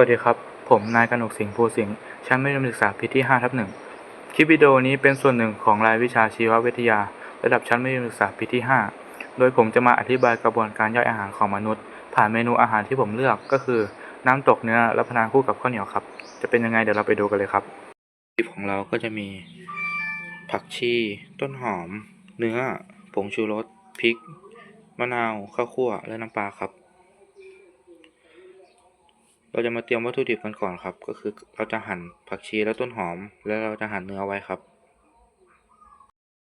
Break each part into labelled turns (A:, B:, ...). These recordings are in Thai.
A: วัสดีครับ ผมนายกนกสิงห์ภูสิงห์ชั้นมัธยมศึกษาปีที่5ทับหนึ่งคลิปวิดีโอนี้เป็นส่วนหนึ่งของรายวิชาชีววิทยา ระดับชั้นมัธยมศึกษาปีที่ 5 โดยผมจะมาอธิบายกระบวนการย่อยอาหารของมนุษย์ ผ่านเมนูอาหารที่ผมเลือกก็คือ น้ำตกเนื้อรับประทานคู่กับข้าวเหนียวครับ จะเป็นยังไงเดี๋ยวเราไปดูกันเลยครับคลิปของเราก็จะมี ผักชี ต้นหอม เนื้อ ผงชูรสพริก มะนาวข้าวคั่วและน้ำปลาครับ เราจะมาเตรียมวัตถุดิบกันก่อนครับ ก็คือเราจะหั่นผักชีและต้นหอม แล้วเราจะหั่นเนื้อไว้ครับ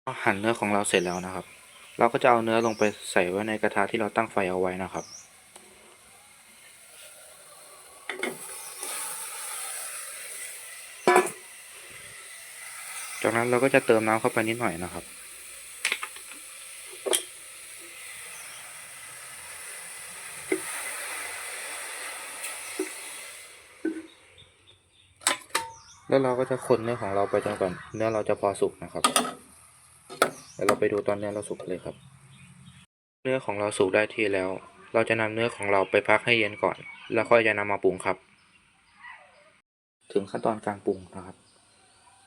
A: พอหั่นเนื้อของเราเสร็จแล้วนะครับ เราก็จะเอาเนื้อลงไปใส่ไว้ในกระทะที่เราตั้งไฟเอาไว้นะครับ จากนั้นเราก็จะเติมน้ำเข้าไปนิดหน่อยนะครับ แล้วเราก็จะคนเนื้อของเราไปจนกว่าเนื้อเราจะพอสุกนะครับเดี๋ยวเราไปดูตอนเนื้อเราสุกเลยครับ เนื้อของเราสุกได้ที่แล้ว เราจะนำเนื้อของเราไปพักให้เย็นก่อน แล้วค่อยจะนำมาปรุงครับ ถึงขั้นตอนการปรุงนะครับ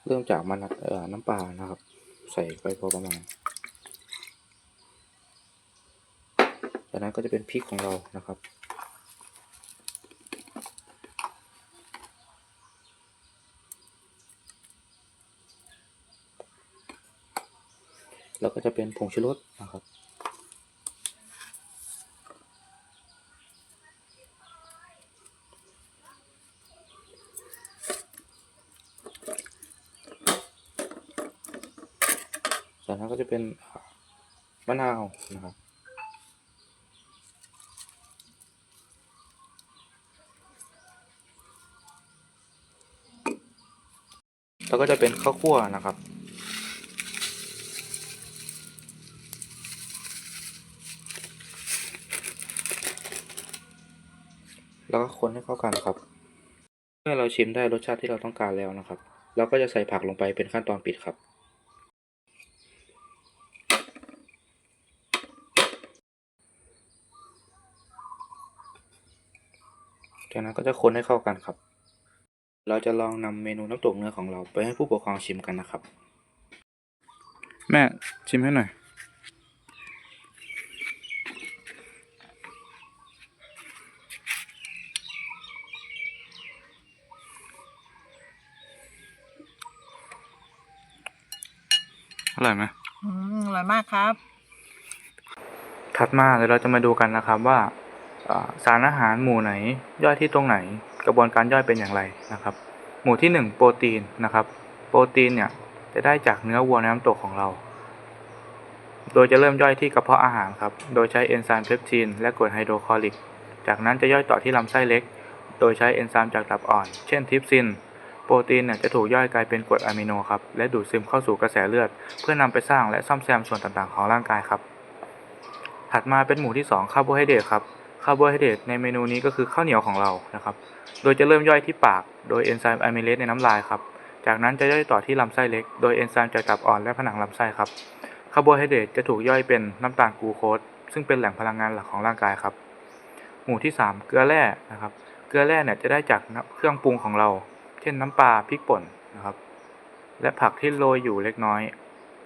A: เริ่มจากมันเอ่อน้ำปลานะครับ ใส่ไปพอประมาณจากนั้นก็จะเป็นพริกของเรานะครับ แล้วก็จะเป็นผงชูรสนะครับจากนั้นก็จะเป็นมะนาวนะครับแล้วก็จะเป็นข้าวคั่วนะครับ แล้วก็คนให้เข้ากันครับ เมื่อเราชิมได้รสชาติที่เราต้องการแล้วนะครับ เราก็จะใส่ผักลงไปเป็นขั้นตอนปิดครับ จากนั้นก็จะคนให้เข้ากันครับ เราจะลองนำเมนูน้ำตกเนื้อของเราไปให้ผู้ปกครองชิมกันนะครับ แม่ชิมให้หน่อย อ ร่อยไหม
B: อืมอร่อยมากครับ
A: ถัดมาเดี๋ยวเราจะมาดูกันนะครับว่าอ่าสารอาหารหมู่ไหนย่อยที่ตรงไหน กระบวนการย่อยเป็นอย่างไรนะครับ หมู่ที่หนึ่งโปรตีนนะครับ โปรตีนเนี่ยจะได้จากเนื้อวัวในน้ำตกของเรา โดยจะเริ่มย่อยที่กระเพาะอาหารครับ โดยใช้เอนไซม์เพปทีนและกรดไฮโดรคลอริก จากนั้นจะย่อยต่อที่ลำไส้เล็ก โดยใช้เอนไซม์จากตับอ่อน เช่นทริปซิน โปรตีนเนี่ยจะถูกย่อยกลายเป็นกรดอะมิโนครับและดูดซึมเข้าสู่กระแสเลือด เพื่อนำไปสร้างและซ่อมแซมส่วนต่างๆของร่างกายครับ ถัดมาเป็นหมู่ที่2คาร์โบไฮเดรตครับคาร์โบไฮเดรตในเมนูนี้ก็คือข้าวเหนียวของเรานะครับ โดยจะเริ่มย่อยที่ปาก โดยเอนไซม์อะมิเลสในน้ำลายครับ จากนั้นจะย่อยต่อที่ลำไส้เล็ก โดยเอนไซม์จากตับอ่อนและผนังลำไส้ครับ คาร์โบไฮเดรตจะถูกย่อยเป็นน้ำตาลกลูโคส ซึ่งเป็นแหล่งพลังงานหลักของร่างกายครับ หมู่ที่ 3 เกลือแร่นะครับ เกลือแร่เนี่ยจะได้จากเครื่องปรุงของเรา เช่นน้ำปลาพริกป่นนะครับ และผักที่โรยอยู่เล็กน้อย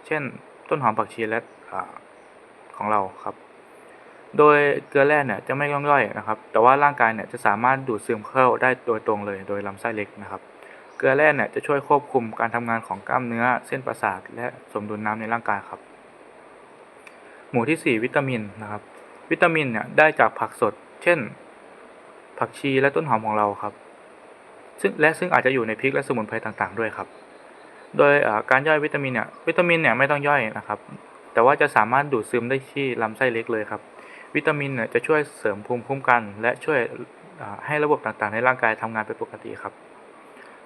A: เช่นต้นหอมผักชีและอ่าของเราครับ โดยเกลือแร่เนี่ยจะไม่ย่องย่อยนะครับ แต่ว่าร่างกายเนี่ยจะสามารถดูดซึมเข้าได้โดยตรงเลย โดยลำไส้เล็กนะครับ เกลือแร่เนี่ยจะช่วยควบคุมการทำงานของกล้ามเนื้อเส้นประสาท และสมดุลน้ำในร่างกายครับ หมู่ที่ 4 วิตามินนะครับ วิตามินเนี่ยได้จากผักสด เช่น ผักชีและต้นหอมของเราครับ ซึ่งและซึ่งอาจจะอยู่ในพริกและสมุนไพรต่างๆ ด้วยครับ โดยการย่อยวิตามินเนี่ยวิตามินเนี่ยไม่ต้องย่อยนะครับ แต่ว่าจะสามารถดูดซึมได้ที่ลำไส้เล็กเลยครับ วิตามินเนี่ยจะช่วยเสริมภูมิคุ้มกัน และช่วยให้ระบบต่างๆ ในร่างกายทำงานเป็นปกติครับ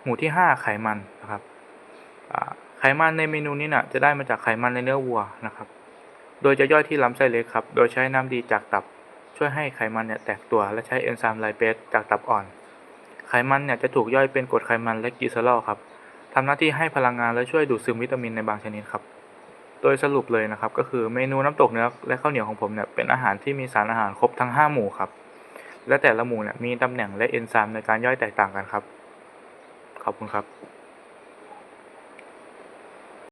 A: หมู่ที่ 5 ไขมันนะครับไขมันในเมนูนี้น่ะจะได้มาจากไขมันในเนื้อวัวนะครับ โดยจะย่อยที่ลำไส้เล็กครับ โดยใช้น้ำดีจากตับช่วยให้ไขมันเนี่ยแตกตัวและใช้เอนไซม์ไลเปสจากตับอ่อน ไขมันเนี่ยจะถูกย่อยเป็นกรดไขมันและกลีเซอรอลครับทำหน้าที่ให้พลังงานและช่วยดูดซึมวิตามินในบางชนิดครับ โดยสรุปเลยนะครับก็คือเมนูน้ำตกเนื้อและข้าวเหนียวของผมเนี่ยเป็นอาหารที่มีสารอาหารครบทั้ง 5 หมู่ครับ และแต่ละหมู่เนี่ยมีตำแหน่งและเอนไซม์ในการย่อยแตกต่างกันครับ ขอบคุณครับ